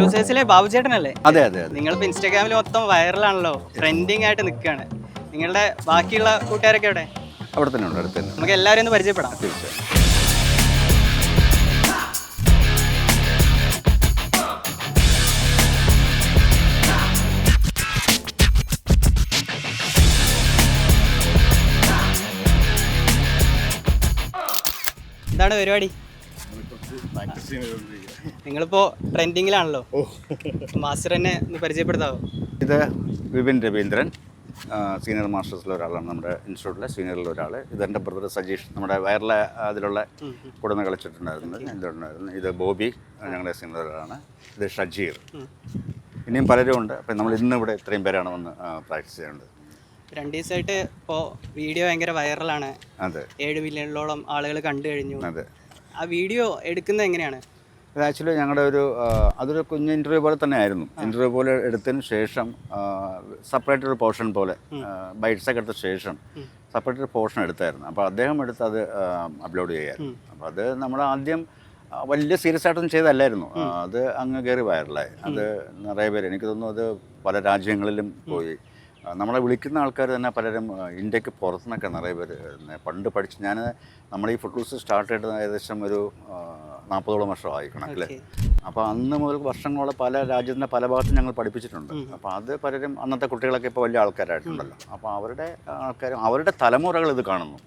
യൂസേഴ്സിലെ ബാബു ചേട്ടനല്ലേ? അതെ അതെ നിങ്ങളിപ്പോ ഇൻസ്റ്റാഗ്രാമിൽ മൊത്തം വൈറലാണല്ലോ ട്രെൻഡിങ് ആയിട്ട് നിൽക്കുകയാണ് നിങ്ങളുടെ ബാക്കിയുള്ള കൂട്ടുകാരൊക്കെ എവിടെ? അവിടെ തന്നെ ഉണ്ട് അടുത്ത് തന്നെ. നമുക്ക് എല്ലാവരും ഒന്ന് പരിചയപ്പെടാം. തീർച്ചയായും. എന്താണ് പരിപാടി? നിങ്ങളിപ്പോ ട്രെൻഡിങ്ങിലാണല്ലോ മാസ്റ്റർ എന്നെ ഒന്ന് പരിചയപ്പെടുത്താവോ? ഇത് വിപിൻ രവീന്ദ്രൻ സീനിയർ മാസ്റ്റേഴ്സിലെ ഒരാളാണ് നമ്മുടെ ഇൻസ്റ്റിറ്റ്യൂട്ടിലെ സീനിയറിലെ ഒരാൾ ഇത് എന്റെ ബ്രദർ സജീഷ് നമ്മുടെ വയറിലെ അതിലുള്ള കൂടെ നിന്ന് കളിച്ചിട്ടുണ്ടായിരുന്നത് ഇതുണ്ടായിരുന്നു ഇത് ബോബി ഞങ്ങളുടെ സീനിയർ ഒരാളാണ്. ഇത് ഷജീർ. ഇനിയും പലരും ഉണ്ട്. അപ്പം നമ്മൾ ഇന്ന് ഇവിടെ ഇത്രയും പേരാണ് വന്ന് പ്രാക്ടീസ് ചെയ്യേണ്ടത്. രണ്ട് ദിവസമായിട്ട് ഇപ്പോൾ വീഡിയോ ഭയങ്കര വൈറലാണ്. അതെ. ഏഴ് മില്യണിലോളം ആളുകൾ കണ്ടു കഴിഞ്ഞു. അതെ. ആ വീഡിയോ എടുക്കുന്നത് എങ്ങനെയാണ്? ഇത് ആക്ച്വലി ഞങ്ങളുടെ ഒരു അതൊരു കുഞ്ഞ് ഇന്റർവ്യൂ പോലെ തന്നെ ആയിരുന്നു ഇന്റർവ്യൂ പോലെ എടുത്തതിന് ശേഷം സെപ്പറേറ്റ് ഒരു പോർഷൻ പോലെ ബൈറ്റ്സ് ഒക്കെ എടുത്ത ശേഷം സെപ്പറേറ്റ് ഒരു പോർഷൻ എടുത്തായിരുന്നു. അപ്പോൾ അദ്ദേഹം എടുത്ത് അത് അപ്ലോഡ് ചെയ്യായിരുന്നു. അപ്പോൾ അത് നമ്മൾ ആദ്യം വലിയ സീരിയസ് ആയിട്ടൊന്നും ചെയ്തല്ലായിരുന്നു. അത് അങ്ങ് കയറി വൈറലായി അത് നിറയെ പേര് എനിക്ക് തോന്നുന്നു അത് പല രാജ്യങ്ങളിലും പോയി. നമ്മളെ വിളിക്കുന്ന ആൾക്കാർ തന്നെ പലരും ഇന്ത്യയ്ക്ക് പുറത്തു നിന്നൊക്കെ നിറയെ പേര് പണ്ട് പഠിച്ച് ഞാൻ നമ്മൾ ഈ ഫുഡ് സ്റ്റാർട്ട് ചെയ്തത് ഏകദേശം ഒരു നാൽപ്പതോളം വർഷമായി കണക്കിൽ അപ്പോൾ അന്ന് മുതൽ വർഷങ്ങളോളം പല രാജ്യത്തിന്റെ പല ഭാഗത്തും ഞങ്ങൾ പഠിപ്പിച്ചിട്ടുണ്ട്. അപ്പോൾ അത് പലരും അന്നത്തെ കുട്ടികളൊക്കെ ഇപ്പോൾ വലിയ ആൾക്കാരായിട്ടുണ്ടല്ലോ. അപ്പോൾ അവരുടെ ആൾക്കാരും അവരുടെ തലമുറകൾ ഇത് കാണുന്നു.